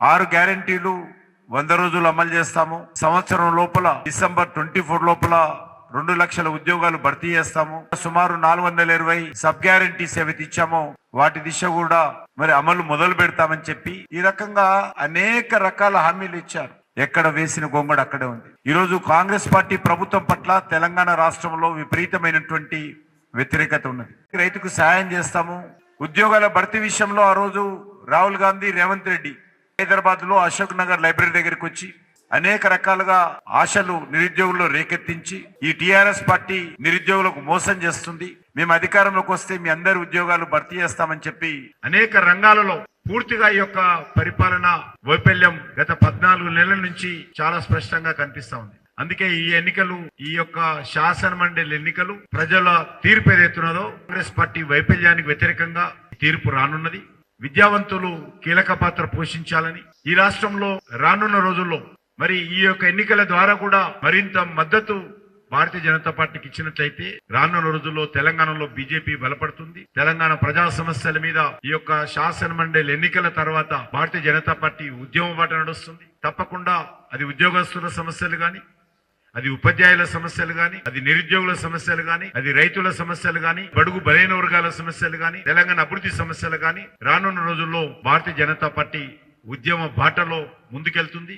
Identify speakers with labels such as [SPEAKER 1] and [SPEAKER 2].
[SPEAKER 1] ఆరు గ్యారంటీలు వంద రోజులు అమలు చేస్తాము. సంవత్సరం లోపల డిసెంబర్ ట్వంటీ ఫోర్ లోపల రెండు లక్షల ఉద్యోగాలు భర్తీ చేస్తాము. సుమారు నాలుగు వందల ఇరవై సబ్ గ్యారంటీస్ ఏవైతే ఇచ్చామో వాటి దిశ కూడా మరి అమలు మొదలు పెడతామని చెప్పి ఈ రకంగా అనేక రకాల హామీలు ఇచ్చారు. ఎక్కడ వేసిన గొంగడు అక్కడే ఉంది. ఈరోజు కాంగ్రెస్ పార్టీ ప్రభుత్వం పట్ల తెలంగాణ రాష్ట్రంలో విపరీతమైనటువంటి వ్యతిరేకత ఉన్నది. రైతుకు సాయం చేస్తాము. ఉద్యోగాల భర్తీ విషయంలో ఆ రోజు రాహుల్ గాంధీ రేవంత్ రెడ్డి హైదరాబాద్లో అశోక్ నగర్ లైబ్రరీ దగ్గరికి వచ్చి అనేక రకాలుగా ఆశలు నిరుద్యోగుల్లో రేకెత్తించి ఈ టిఆర్ఎస్ పార్టీ నిరుద్యోగులకు మోసం చేస్తుంది. మేము అధికారంలోకి వస్తే మీ అందరి ఉద్యోగాలు భర్తీ చేస్తామని చెప్పి అనేక రంగాలలో పూర్తిగా ఈ యొక్క పరిపాలన వైఫల్యం గత పద్నాలుగు నెలల నుంచి చాలా స్పష్టంగా కనిపిస్తా ఉంది. అందుకే ఈ ఎన్నికలు ఈ యొక్క శాసన మండలి ఎన్నికలు ప్రజల తీర్పు ఏదైతున్నదో కాంగ్రెస్ పార్టీ వైఫల్యానికి వ్యతిరేకంగా తీర్పు రానున్నది. విద్యావంతులు కీలక పాత్ర పోషించాలని ఈ రాష్ట్రంలో రానున్న రోజుల్లో మరి ఈ యొక్క ఎన్నికల ద్వారా కూడా మరింత మద్దతు భారతీయ జనతా పార్టీకి ఇచ్చినట్లయితే రానున్న రోజుల్లో తెలంగాణలో బీజేపీ బలపడుతుంది. తెలంగాణ ప్రజా సమస్యల మీద ఈ యొక్క శాసన మండలి ఎన్నికల తర్వాత భారతీయ జనతా పార్టీ ఉద్యమ బాట నడుస్తుంది. తప్పకుండా అది ఉద్యోగస్తుల సమస్యలు కానీ అది ఉపాధ్యాయుల సమస్యలు గాని అది నిరుద్యోగుల సమస్యలు గాని అది రైతుల సమస్యలు గాని బడుగు బలైన వర్గాల సమస్యలు గాని తెలంగాణ అభివృద్ధి సమస్యలు గాని రానున్న రోజుల్లో భారతీయ జనతా పార్టీ ఉద్యమ బాటలో ముందుకెళ్తుంది.